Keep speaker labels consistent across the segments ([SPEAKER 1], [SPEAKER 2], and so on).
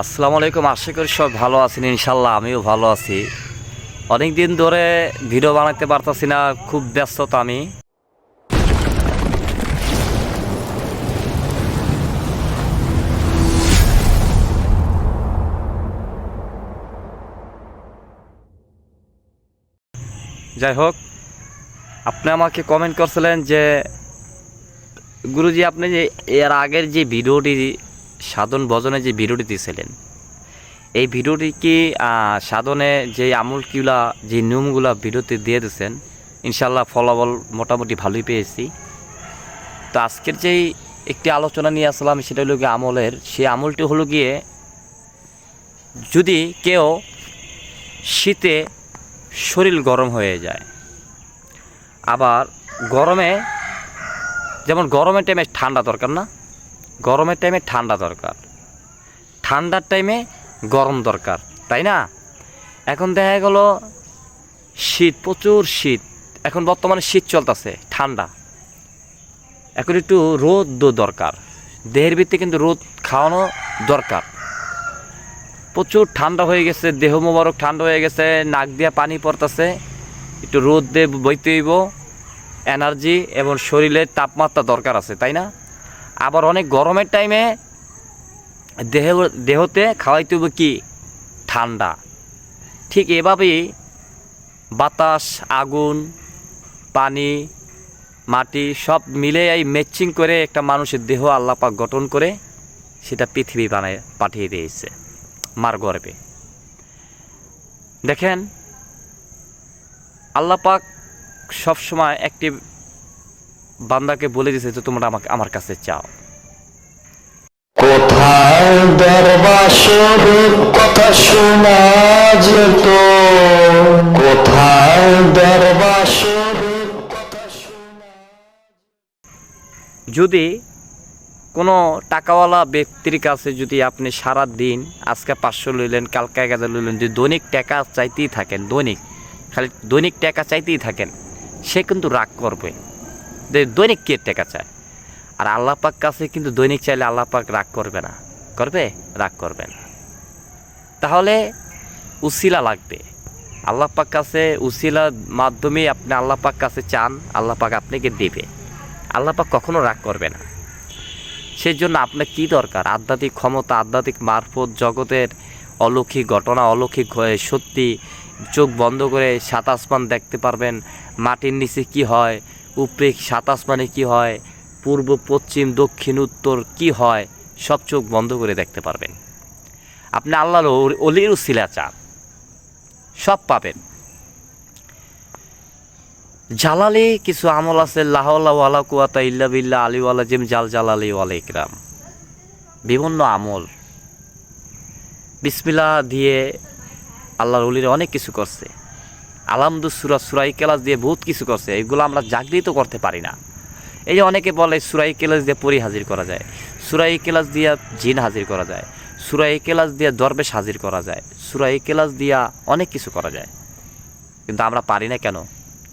[SPEAKER 1] আসসালামু আলাইকুম, আশা করি সব ভালো আছেন ইনশাল্লাহ আমিও ভালো আছি। অনেক দিন ধরে ভিডিও বানাতে পারতাছি না, খুব ব্যস্ততা আমি। যাই হোক, আপনি আমাকে কমেন্ট করছিলেন যে, গুরুজি আপনি যে এর আগের যে ভিডিওটি সাধন ভজনে যে ভিডিওটি দিয়েছিলেন, এই ভিডিওটি কি সাধনে যে আমূলগুলা যে নিয়মগুলা ভিডিওতে দিয়ে দিয়েছেন ইনশাল্লাহ ফলাফল মোটামুটি ভালোই পেয়েছি। তো আজকের যেই একটি আলোচনা নিয়ে আসলাম, সেটা হলো গিয়ে আমলের, সেই আমলটি হলো গিয়ে যদি কেউ শীতে শরীর গরম হয়ে যায়, আবার গরমে, যেমন গরমের টাইমে ঠান্ডা দরকার না গরমের টাইমে ঠান্ডা দরকার। ঠান্ডার টাইমে গরম দরকার, তাই না? এখন দেখা গেল শীত, প্রচুর শীত। এখন বর্তমানে শীত চলতেছে, ঠান্ডা। এখন একটু রোদ দরকার। দেহের ভিত্তি কিন্তু রোদ খাওয়ানো দরকার। প্রচুর ঠান্ডা হয়ে গেছে, দেহ মোবারক ঠান্ডা হয়ে গেছে, নাক দিয়া পানি পড়তেছে। একটু রোদ দিয়ে বইতে এনার্জি এবং শরীরের তাপমাত্রা দরকার আছে, তাই না? আবার অনেক গরমের টাইমে দেহ, দেহতে খাওয়াইতে হবে কি? ঠান্ডা। ঠিক এভাবেই বাতাস, আগুন, পানি, মাটি সব মিলে এই ম্যাচিং করে একটা মানুষের দেহ আল্লাপাক গঠন করে সেটা পৃথিবী বানায়, পাঠিয়ে দিয়েছে মার গর্বে। দেখেন আল্লাপাক সবসময় একটি বান্দাকে বলে দিয়েছে যে তোমরা আমাকে আমার কাছে চাও।
[SPEAKER 2] কোথায় দরবাসরের কথা শোনা যেত। কোথায় দরবাসরের
[SPEAKER 1] যদি কোনো টাকাওয়ালা ব্যক্তির কাছে যদি আপনি সারা দিন আজকে পাঁচশো লইলেন কালকে এক হাজার লইলেন যদি দৈনিক টাকা চাইতেই থাকেন দৈনিক খালি দৈনিক টাকা চাইতেই থাকেন সে কিন্তু রাগ করবে। দৈনিক কে টাকা চায়? আর আল্লাহ পাক কাছে কিন্তু দৈনিক চাইলে আল্লাহ পাক রাগ করবে না। করবে? রাগ করবে না। তাহলে উসিলা লাগবে। আল্লাহ পাক কাছে উসিলার মাধ্যমে আপনি আল্লাহ পাক কাছে চান, আল্লাহ পাক আপনাকে দেবে। আল্লাহ পাক কখনো রাগ করবে না। সেই জন্য আপনার কি দরকার? আধ্যাত্মিক ক্ষমতা, আধ্যাত্মিক মারফত, জগতের অলৌকিক ঘটনা, অলৌকিক হয়ে সত্যি চোখ বন্ধ করে সাত আসমান দেখতে পারবেন, মাটির নিচে কি হয় উপরে সাত আসমানে কি হয়? পূর্ব, পশ্চিম, দক্ষিণ, উত্তর কি হয়? সব চোখ বন্ধ করে দেখতে পারবেন। আপনি আল্লাহর অলি- অলির উসিলা চান। সব পাবেন। জালালি কিছু আমল আছে লাহলা ওয়ালা কুয়াতা ইল্লা বিল্লা আলিওয়ালা জিম, জাল জালালি ওয়ালা ইকরাম। বিভিন্ন আমল। বিসমিল্লা দিয়ে আল্লাহর অলির অনেক কিছু করছে। আলামদু সুরা সুরাই কেলাস দিয়ে বহুত কিছু করছে। এগুলো আমরা জাগৃত করতে পারি না। এই যে অনেকে বলে সুরাই কেলাস দিয়ে পরি হাজির করা যায়। সুরাই কেলাস দিয়া জিন হাজির করা যায়। সুরাই কেলাস দিয়া দরবেশ হাজির করা যায়। সুরাই কেলাস দিয়া অনেক কিছু করা যায়। কিন্তু আমরা পারি না কেন?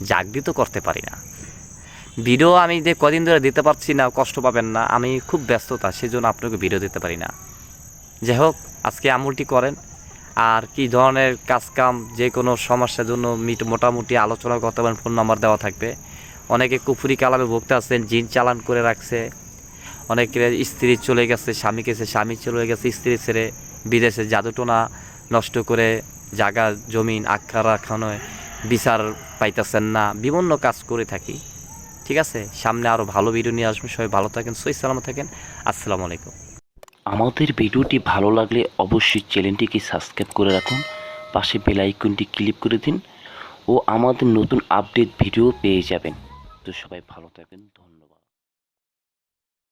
[SPEAKER 1] জাগৃত করতে পারি না। ভিডিও আমি যে কদিন ধরে দিতে পারছি না, কষ্ট পাবেন না, আমি খুব ব্যস্ততা, সেজন্য আপনাকে ভিডিও দিতে পারি না। যাই হোক, আজকে আমলটি করেন। আর কি ধরনের কাজকাম যে কোনো সমস্যার জন্য মিট মোটামুটি আলোচনা করতে পারেন ফোন নাম্বার দেওয়া থাকবে। অনেকে কুফুরি কালামে ভুগতে আছেন, জিন চালান করে রাখছে। অনেকের স্ত্রী চলে গেছে, স্বামী গেছে, স্বামী চলে গেছে, স্ত্রী ছেড়ে বিদেশে জাদুটোনা নষ্ট করে জায়গা জমিন আখ্যা রাখানো বিচার পাইতেছেন না। বিভিন্ন কাজ করে থাকি। ঠিক আছে? সামনে আরও ভালো ভিডিও নিয়ে আসবেন সবাই ভালো থাকেন সই সালামত থাকেন। আসসালামু আলাইকুম।
[SPEAKER 3] আমাদের ভিডিওটি ভালো লাগলে অবশ্যই চ্যানেলটিকে সাবস্ক্রাইব করে রাখুন, পাশে বেল আইকনটি ক্লিক করে দিন ও আমাদের নতুন আপডেট ভিডিও পেয়ে যাবেন। তো সবাই ভালো থাকবেন, ধন্যবাদ।